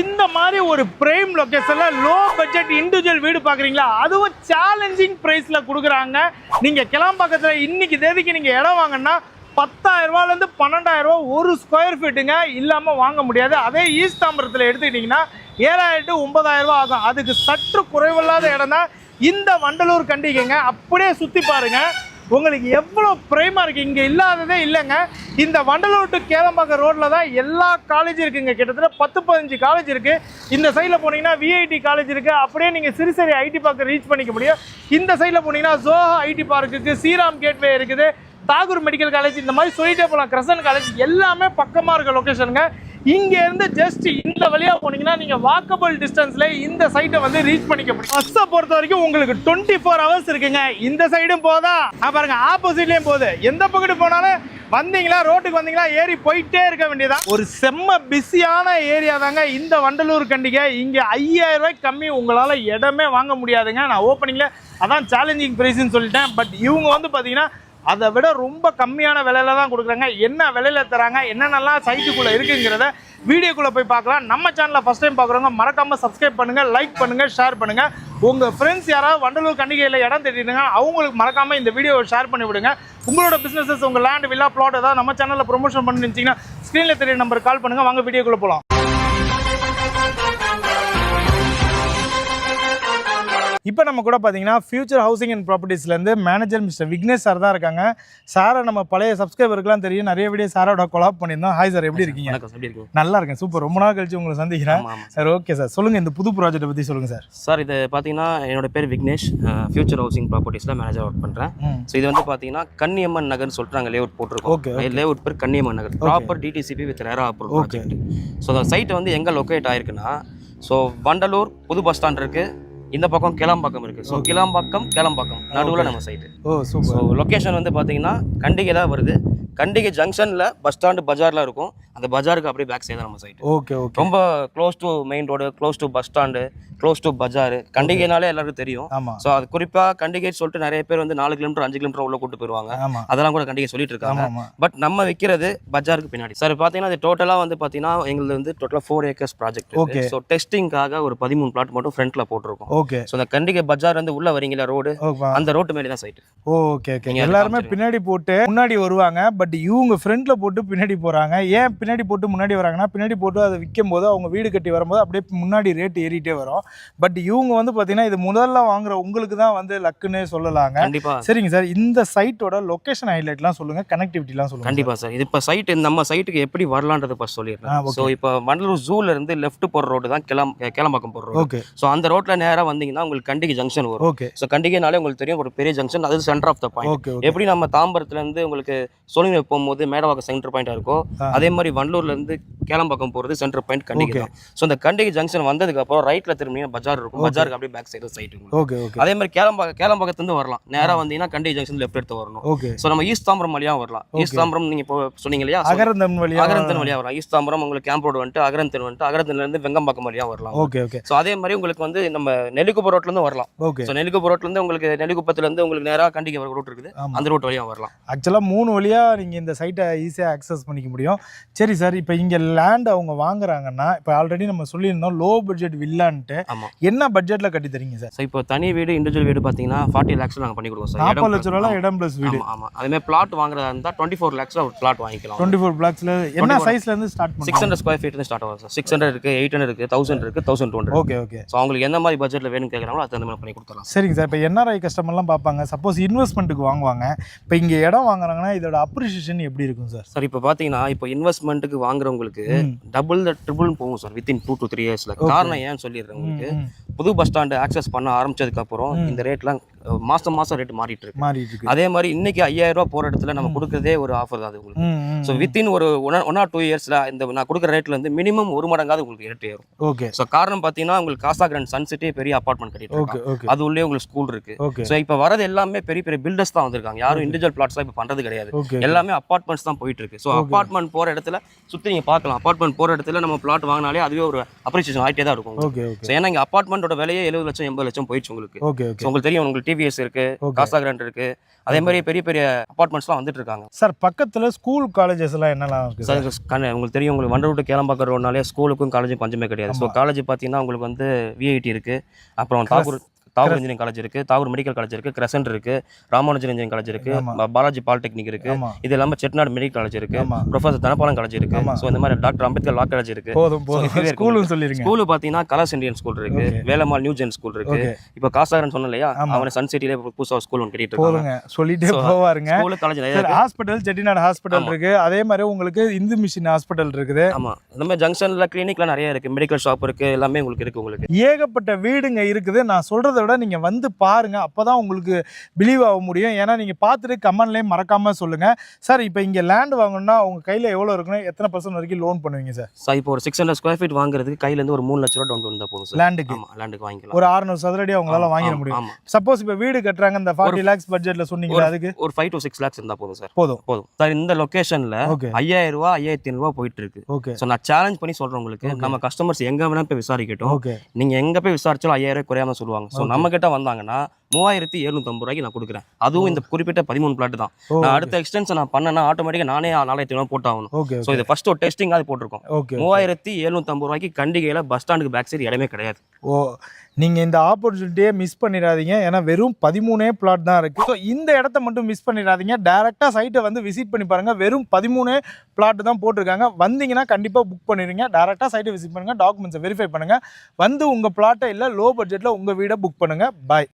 இந்த மாதிரி ஒரு பிரைம் லொகேஷன்ல லோ பட்ஜெட் இண்டிவிஜுவல் வீடு பாக்குறீங்களா? அதுவும் சேலஞ்சிங் பிரைஸ்ல கொடுக்குறாங்க. நீங்க கிளம்பாக்கத்துல இன்னைக்கு தேதிக்கு நீங்க இடம் வாங்கினா பத்தாயிரம் ரூபாயிலேருந்து பன்னெண்டாயிரம் ரூபா ஒரு ஸ்கொயர் ஃபீட்டுங்க இல்லாமல் வாங்க முடியாது. அதே ஈஸ்ட் தாம்பரத்தில் எடுத்துக்கிட்டிங்கன்னா ஏழாயிரம் டு ஒன்பதாயிரம் ரூபா ஆகும். அதுக்கு சற்று குறைவில்லாத இடம் தான் இந்த வண்டலூர் கண்டிகைங்க. அப்படியே சுற்றி பாருங்க. உங்களுக்கு எவ்வளோ பிரைமாக இருக்குது இங்கே இல்லாததே இல்லைங்க. இந்த வண்டலூர் டு கேளம்பாக்கம் ரோட்டில் தான் எல்லா காலேஜும் இருக்குங்க. கிட்டத்தட்ட பத்து பதினஞ்சு காலேஜ் இருக்குது இந்த சைடில் போனீங்கன்னா விஐடி காலேஜ் இருக்குது அப்படியே நீங்கள் சிறுசரி ஐடி பார்க்க ரீச் பண்ணிக்க முடியும். இந்த சைடில் போனீங்கன்னா ஜோஹா ஐடி பார்க்குக்கு ஸ்ரீராம் கேட்வே இருக்குது தாகூர் மெடிக்கல் காலேஜ் இந்த மாதிரி சொல்லிட்டே போகலாம் கிரசன் காலேஜ் எல்லாமே பக்கமாக இருக்க லொக்கேஷனுங்க இங்கேருந்து ஜஸ்ட் இந்த வழியாக போனீங்கன்னா நீங்கள் வாக்கபிள் டிஸ்டன்ஸில் இந்த சைட்டை வந்து ரீச் பண்ணிக்க முடியும். பஸ்ஸை பொறுத்த வரைக்கும் உங்களுக்கு டுவெண்ட்டி ஃபோர் ஹவர்ஸ் இருக்குங்க. இந்த சைடும் போதா. ஆ, பாருங்க ஆப்போசிட்லேயும் போகுது. எந்த பக்கத்து போனாலும் வந்தீங்களா ரோட்டுக்கு வந்தீங்களா ஏறி போயிட்டே இருக்க வேண்டியதா ஒரு செம்ம பிஸியான ஏரியா தாங்க. இந்த வண்டலூர் கண்டிகை. இங்கே ஐயாயிரம் ரூபாய்க்கு கம்மி உங்களால் இடமே வாங்க முடியாதுங்க. நான் ஓப்பனிங்கில் அதான் சேலஞ்சிங் ப்ரைஸ்ன்னு சொல்லிட்டேன். பட் இவங்க வந்து பார்த்தீங்கன்னா அதை விட ரொம்ப கம்மியான விலையில தான் கொடுக்குறாங்க. என்ன விலையில தராங்க என்னென்னலாம் சைட்டுக்குள்ளே இருக்குங்கிறத வீடியோக்குள்ளே போய் பார்க்கலாம். நம்ம சேனலில் ஃபஸ்ட் டைம் பார்க்குறவங்க மறக்காமல் சப்ஸ்கிரைப் பண்ணுங்கள் லைக் பண்ணுங்கள் ஷேர் பண்ணுங்கள் உங்கள் ஃப்ரெண்ட்ஸ் யாராவது வண்டலூர் கண்டிகையில் இடம் தேடிடுங்க அவங்களுக்கு மறக்காமல் இந்த வீடியோவை ஷேர் பண்ணி விடுங்க. உங்களோட பிஸ்னஸஸ் உங்கள் லேண்ட் வில்லா பிளாட் ஏதாவது நம்ம சேனலில் ப்ரொமோஷன் பண்ணி நினச்சிங்கன்னா ஸ்க்ரீனில் தெரிய நம்பர் கால் பண்ணுங்கள் வாங்க வீடியோக்குள்ளே போகலாம் இப்போ நம்ம கூட பார்த்தீங்கன்னா ஃபியூச்சர் ஹவுசிங் அண்ட் ப்ராப்பர்ட்டிஸ்லேருந்து மேனேஜர் மிஸ்டர் விக்னேஷ் சார் தான் இருக்காங்க. சாரை நம்ம பழைய சப்ஸ்கிரைபருக்குலாம் தெரியும். நிறைய வீடியோ சாரோட கொலாப் பண்ணியிருந்தோம். ஹாய் சார் எப்படி இருக்கீங்க? நல்லா இருக்கேன். சூப்பர் ரொம்ப நாள் கழிச்சு உங்களை சந்திக்கிறேன். சார் ஓகே சார் சொல்லுங்கள் இந்த புது ப்ராஜெக்ட்டை பற்றி சொல்லுங்கள் சார் சார் இது பார்த்தீங்கன்னா என்னோட பேர் விக்னேஷ். ஃபியூச்சர் ஹவுசிங் ப்ராப்பர்ட்டிஸில் மேனேஜர் ஒர்க் பண்ணுறேன் ஸோ இது வந்து பார்த்தீங்கன்னா கன்னியம்மன் நகர்னு சொல்லிட்டு நாங்கள் லேஅவுட் போட்டிருக்கோம். Okay, லேஅவுட் பேர் Kanniyamman Nagar. Proper DTCP with RERA approve so அந்த சைட் வந்து எங்கே லொக்கேட் ஆயிருக்குன்னா ஸோ வண்டலூர் புது பஸ் ஸ்டாண்ட் இருக்கு. இந்த பக்கம் கிளம்பாக்கம் இருக்கு. ஸோ கிளம்பாக்கம் கிளம்பாக்கம். நடுவில் நம்ம சைட்டு ஓ ஸோ லொக்கேஷன் வந்து பார்த்தீங்கன்னா கண்டிகை தான் வருது. கண்டிகை ஜங்ஷனில் பஸ் ஸ்டாண்டு பஜார்லாம் இருக்கும். அந்த பஜாருக்கு அப்படியே பேக் சைடு நம்ம சைட்டு ஓகே ஓகே ரொம்ப close to main road close to bus stand close to bazaar கண்டிகைனாலே எல்லாருக்கும் தெரியும். ஸோ அது குறிப்பாக கண்டிகை சொல்லிட்டு நிறைய பேர் வந்து நாலு கிலோமீட்டர் அஞ்சு கிலோமீட்டர் உள்ள கூட்டு போயிருவாங்க. அதெல்லாம் கூட கண்டிகை சொல்லிட்டு இருக்காங்க. பட் நம்ம விற்கிறது பஜாருக்கு பின்னாடி. சார் பார்த்தீங்கன்னா அது டோட்டலாக வந்து பார்த்தீங்கன்னா எங்களுக்கு வந்து டோட்டலாக four acres project Okay. So டெஸ்டிங்காக ஒரு பதிமூணு பிளாட் மட்டும் ஃப்ரண்ட்ல போட்டிருக்கோம். ஓகே ஸோ அந்த கண்டிகை பஜார் வந்து உள்ள வரீங்களா ரோடு அந்த ரோட்டு மேலே தான் சைட் ஓகே ஓகே எல்லாருமே. பின்னாடி போட்டு முன்னாடி வருவாங்க. பட் இவங்க ஃப்ரண்ட்ல போட்டு பின்னாடி போறாங்க. ஏன் பின்னாடி போட்டு முன்னாடி வராங்கன்னா பின்னாடி போட்டு அதை விற்கும் போது அவங்க வீடு கட்டி வரும்போது அப்படியே முன்னாடி ரேட் ஏறிட்டே வரும். பட் இவங்க வந்து பார்த்தீங்கன்னா இது முதல்ல வாங்குற உங்களுக்கு தான் வந்து லக்குன்னு சொல்லலாங்க. கண்டிப்பா. சரிங்க சார். இந்த சைட்டோட லொகேஷன் ஹைலைட்லாம் சொல்லுங்க. கனெக்டிவிட்டிலாம் சொல்லுங்க கண்டிப்பா சார். இது இப்போ சைட் நம்ம சைட்டுக்கு எப்படி வரலான்றது ஆ, சொல்லிடுறேன். ஸோ இப்போ மண்டலூர் ஜூல இருந்து லெஃப்ட் போற ரோடு தான் கிளம் கிளம்பாக்கம் போற ரோடு ஓகே ஸோ அந்த ரோட்ல வந்தீங்கன்னா உங்களுக்கு கண்டிகை ஜங்ஷன் வரும். ஓகே ஸோ கண்டிகைனாலே உங்களுக்கு தெரியும் ஒரு பெரிய ஜங்ஷன் அது சென்டர் ஆஃப் த பாயிண்ட் எப்படி நம்ம தாம்பரத்துல இருந்து உங்களுக்கு சோழிங்க போகும்போது மேடவாக்கம் சென்டர் பாயிண்டா இருக்கோ ஆ. அதே மாதிரி வண்டலூர்ல இருந்து கேளம்பாக்கம் போறது சென்டர் பாயிண்ட் கண்டிகை. தான். ஸோ அந்த கண்டிகை ஜங்ஷன் வந்ததுக்கு அப்புறம் ரைட்ல திரும்பினா பஜார் இருக்கும். பஜாருக்கு அப்படியே பேக் சைடு சைட் ஓகே அதே மாதிரி கேளம்பாக்கம் கேளம்பாக்கத்துல இருந்து வரலாம். நேரா வந்தீங்கன்னா கண்டிகை ஜங்ஷன் லெஃப்ட் எடுத்து வரணும். ஓகே ஸோ நம்ம ஈஸ்ட் தாம்பரம் வழியா வரலாம். ஈஸ்ட் தாம்பரம் நீங்க இப்போ சொன்னீங்க இல்லையா? அகரந்தன் வழியா அகரந்தன் வழியா வரலாம். ஈஸ்ட் தாம்பரம் உங்களுக்கு கேம்ப் ரோடு வந்துட்டு அகரந்தன் வந்துட்டு அகரந்தன்ல இருந்து வெங்கம்பாக்கம் வழியா வரலாம். ஓகே ஓகே ஸோ அதே மாதிரி உங்களுக்கு வந்து நம்ம நெல்லிக்குப்பம் ரோட்ல இருந்து வரலாம். ஓகே. ஸோ நெல்லிக்குப்பம் ரோட்ல இருந்து உங்களுக்கு நெல்லிக்குப்பத்துல இருந்து உங்களுக்கு நேரா கண்டிகை வர ரூட் இருக்குது. அந்த ரூட் வழியா வரலாம். ஆக்சுவலாக மூணு வழியாக நீங்கள் இந்த சைட்டை ஈஸியாக அக்சஸ் பண்ணிக்க முடியும். சரி சார் இப்போ இங்கே லேண்ட் அவங்க வாங்குறாங்கன்னா இப்போ ஆல்ரெடி நம்ம சொல்லியிருந்தோம் லோ பட்ஜெட் வில்லான்ட்டு என்ன பட்ஜெட்டில் கட்டி தரீங்க சார் ஸோ இப்போ தனி வீடு இண்டிவிஜுவல் வீடு பார்த்தீங்கன்னா ஃபார்ட்டி லேக்ஸ் நாங்கள் பண்ணி கொடுப்போம் சார் நாற்பது லட்ச ரூபாய் இடம் ப்ளஸ் வீடு. ஆமா ஆமா. அதே மாதிரி பிளாட் வாங்குறதா இருந்தால் டுவெண்ட்டி ஃபோர் லேக்ஸில் ஒரு பிளாட் வாங்கிக்கலாம். டுவெண்ட்டி ஃபோர் பிளாக்ஸில் என்ன சைஸ்லேருந்து start six hundred square feet start ஆகும் சார் சிக்ஸ் ஹண்ட்ரட் இருக்கு எயிட் ஹண்ட்ரட் இருக்கு தௌசண்ட் இருக்கு thousand two hundred okay okay so அவங்களுக்கு எந்த மாதிரி பட்ஜெட்டில் வேணும்னு கேட்குறாங்களோ அது தகுந்த மாதிரி பண்ணி கொடுத்துடலாம். சரிங்க சார். இப்போ என்ஆர்ஐ கஸ்டமர்லாம் பார்ப்பாங்க. சப்போஸ் இன்வெஸ்ட்மெண்ட்டுக்கு வாங்குவாங்க. இப்போ இங்கே இடம் வாங்குறாங்கன்னா இதோட அப்ரிஷியேஷன் எப்படி இருக்கும் சார்? சார் இப்போ பார்த்தீங்கன்னா இப்போ இன்வெஸ்ட்மெண்ட்டுக்கு வாங்குறவங்களுக்கு. டபுள் ட்ரிபிள் போகும் sir within two to three இயர்ஸில் காரணம் ஏன்னு சொல்லிடுறேன் உங்களுக்கு. புது பஸ் ஸ்டாண்டு ஆக்சஸ் பண்ண ஆரம்பிச்சதுக்கு அப்புறம் ம். இந்த ரேட்லாம் மாசம் மாசம் ரேட் மாறிட்டு இருக்கு மாறிட்டு இருக்கு அதே மாதிரி இன்னைக்கு ஐயாயிரம் ரூபாய் போற இடத்துல நம்ம கொடுக்குறதே ஒரு ஆஃபர் தான் அது உங்களுக்கு. ஸோ வித்தின் ஒரு ஒன் ஆர் டூ இயர்ஸ்ல இந்த நான் கொடுக்குற ரேட்ல இருந்து மினிமம் ஒரு மடங்காவது உங்களுக்கு ரேட் ஏறும். ஓகே ஸோ காரணம் பார்த்தீங்கன்னா உங்களுக்கு காசா கிராண்ட் சன் சிட்டி பெரிய அப்பார்ட்மெண்ட் கட்டிட்டு அது உள்ளே உங்களுக்கு ஸ்கூல் இருக்கு. ஸோ இப்போ வரது எல்லாமே பெரிய பெரிய பில்டர்ஸ் தான் வந்திருக்காங்க. யாரும் இண்டிவிஜுவல் பிளாட்ஸ்லாம் இப்போ பண்றது கிடையாது. எல்லாமே அப்பார்ட்மெண்ட்ஸ் தான் போயிட்டு இருக்கு. ஸோ அப்பார்ட்மெண்ட் போற இடத்துல சுத்தி நீங்க பார்க்கலாம். அப்பார்ட்மெண்ட் போற இடத்துல நம்ம பிளாட் வாங்கினாலே அதுவே ஒரு அப்ரிசியேஷன் ஆகிட்டே தான் இருக்கும் ஓகே ஏன்னா இங்கே அப்பார்ட்மெண்ட்டோட விலையே எழுபது லட்சம் எண்பது லட்சம் போயிடுச்சு உங்களுக்கு. ஓகே உங்களுக்கு தெரியும் உங்களுக்கு டிவிஎஸ் இருக்கு. காசா கிராண்ட் இருக்கு. அதே மாதிரி பெரிய பெரிய அப்பார்ட்மெண்ட்ஸ்லாம் வந்துட்டு இருக்காங்க. சார் பக்கத்துல ஸ்கூல் காலேஜஸ் எல்லாம் என்னலாம் இருக்கு சார் உங்களுக்கு தெரியும் உங்களுக்கு வண்டர் விட்டு கேளம்பாக்கம் ரோட்னாலே ஸ்கூலுக்கும் காலேஜும் பஞ்சமே கிடையாது. ஸோ காலேஜ் பார்த்தீங்கன்னா உங்களுக்கு வந்து விஐடி இருக்கு. அப்புறம் தாகூர் தாகூர் இன்ஜினியரிங் காலேஜ் இருக்கு தாகூர் மெடிக்கல் காலேஜ் இருக்கு கிரசன்ட் இருக்கு ராமானுஜன் இன்ஜினியரிங் காலேஜ் இருக்கு பாலாஜி பாலிடெக்னிக் இருக்கு. இது இல்லாம செட்நாடு மெடிக்கல் காலேஜ் இருக்கு. ப்ரொஃபசர் தனபாலம் காலேஜ் இருக்கு. ஸோ இந்த மாதிரி டாக்டர் அம்பேத்கர் லா காலேஜ் இருக்கு. ஸ்கூலு பார்த்தீங்கன்னா கலர்ஸ் இந்தியன் ஸ்கூல் இருக்கு. வேலம்மாள் நியூ ஜென் ஸ்கூல் இருக்கு. இப்போ காசாகரன் சொன்னேன் இல்லையா. அவனை சன் சிட்டிலே புதுசாக ஸ்கூல் ஒன்று கட்டிட்டு இருக்காங்க. சொல்லிட்டே போவாருங்க. School college hospital Chettinad hospital. இருக்கு. அதே மாதிரி உங்களுக்கு இந்து மிஷின் ஹாஸ்பிட்டல் இருக்குது. ஆமா. இந்த மாதிரி ஜங்ஷன்ல கிளினிக்லாம் நிறைய இருக்கு. மெடிக்கல் ஷாப் இருக்கு. எல்லாமே உங்களுக்கு இருக்கு உங்களுக்கு. ஏகப்பட்ட வீடுங்க இருக்குது. நான் சொல்றதை விட நீங்க வந்து பாருங்க. அப்பதான் உங்களுக்கு பிலீவ் ஆக முடியும். ஏன்னா நீங்க பார்த்துட்டு கமெண்ட்லயும் மறக்காம சொல்லுங்க. சார் இப்போ இங்க லேண்ட் வாங்கணும்னா உங்க கையில எவ்வளவு இருக்கணும் எத்தனை பர்சன்ட் வரைக்கும் லோன் பண்ணுவீங்க சார் சார் இப்போ ஒரு சிக்ஸ் ஹண்ட்ரட் ஸ்கொயர் ஃபீட் வாங்குறதுக்கு கையில இருந்து ஒரு மூணு லட்ச ரூபா டவுன் பேமெண்ட் போகும் சார் லேண்டுக்கு லேண்டுக்கு வாங்கிக்கலாம். ஒரு 600 சதுரடி அவங்களால வாங்கிட முடியும். சப்போஸ் இப்போ வீடு கட்டுறாங்க இந்த ஃபார்ட்டி லேக்ஸ் பட்ஜெட்ல சொன்னீங்களா அதுக்கு? ஒரு ஃபைவ் டு சிக்ஸ் லேக்ஸ் இருந்தா போதும் சார் போதும். போதும். சார் இந்த லொகேஷன்ல ஓகே ஐயாயிரம் ரூபா ஐயாயிரத்தி ஐநூறுவா போயிட்டு இருக்கு ஓகே ஸோ நான் சேலஞ்ச் பண்ணி சொல்றேன் உங்களுக்கு. நம்ம கஸ்டமர்ஸ் எங்க வேணா போய் விசாரிக்கட்டும். ஓகே நீங்க எங்க போய் விசாரிச்சாலும் ஐயாயிரம் ரூபாய் குறையாம சொல்லுவாங்க. ஸோ நம்மக்கிட்ட வந்தாங்கன்னா மூவாயிரத்தி எழுநூத்தம்பது ரூபாய்க்கு நான் கொடுக்குறேன். அதுவும் இந்த குறிப்பிட்ட பதிமூணு பிளாட் தான். நான் அடுத்த எக்ஸ்டென்ஷன் நான் பண்ணேன்னா ஆட்டோமேட்டிக்காக நானே நாலாயிரத்தி ஐநூறு போட்டு ஆகணும் ஓகே ஸோ இது ஃபர்ஸ்ட் ஒரு டெஸ்டிங் அது போட்டிருக்கோம். ஓகே மூவாயிரத்தி எழுநூத்தம்பது ரூபாய்க்கு கண்டிகையில் பஸ் ஸ்டாண்டுக்கு பேக் சைடு இடமே கிடையாது. ஓ நீங்கள் இந்த ஆப்பர்ச்சுனிட்டியை மிஸ் பண்ணிடாதீங்க. ஏன்னா வெறும் பதிமூணே பிளாட் தான் இருக்குது ஸோ இந்த இடத்த மட்டும் மிஸ் பண்ணிடாதீங்க. டேரெக்டாக சைட்டை வந்து விசிட் பண்ணி பாருங்கள் வெறும் பதிமூணே பிளாட் தான் போட்டிருக்காங்க. வந்தீங்கன்னா கண்டிப்பாக புக் பண்ணிடுங்க. டேரெக்டாக சைட்டை விசிட் பண்ணுங்கள் டாக்குமெண்ட்ஸை வெரிஃபை பண்ணுங்கள் வந்து உங்கள் பிளாட்டை இல்லை லோ பட்ஜெட்டில் உங்கள் வீடை புக் பண்ணுங்கள் பாய்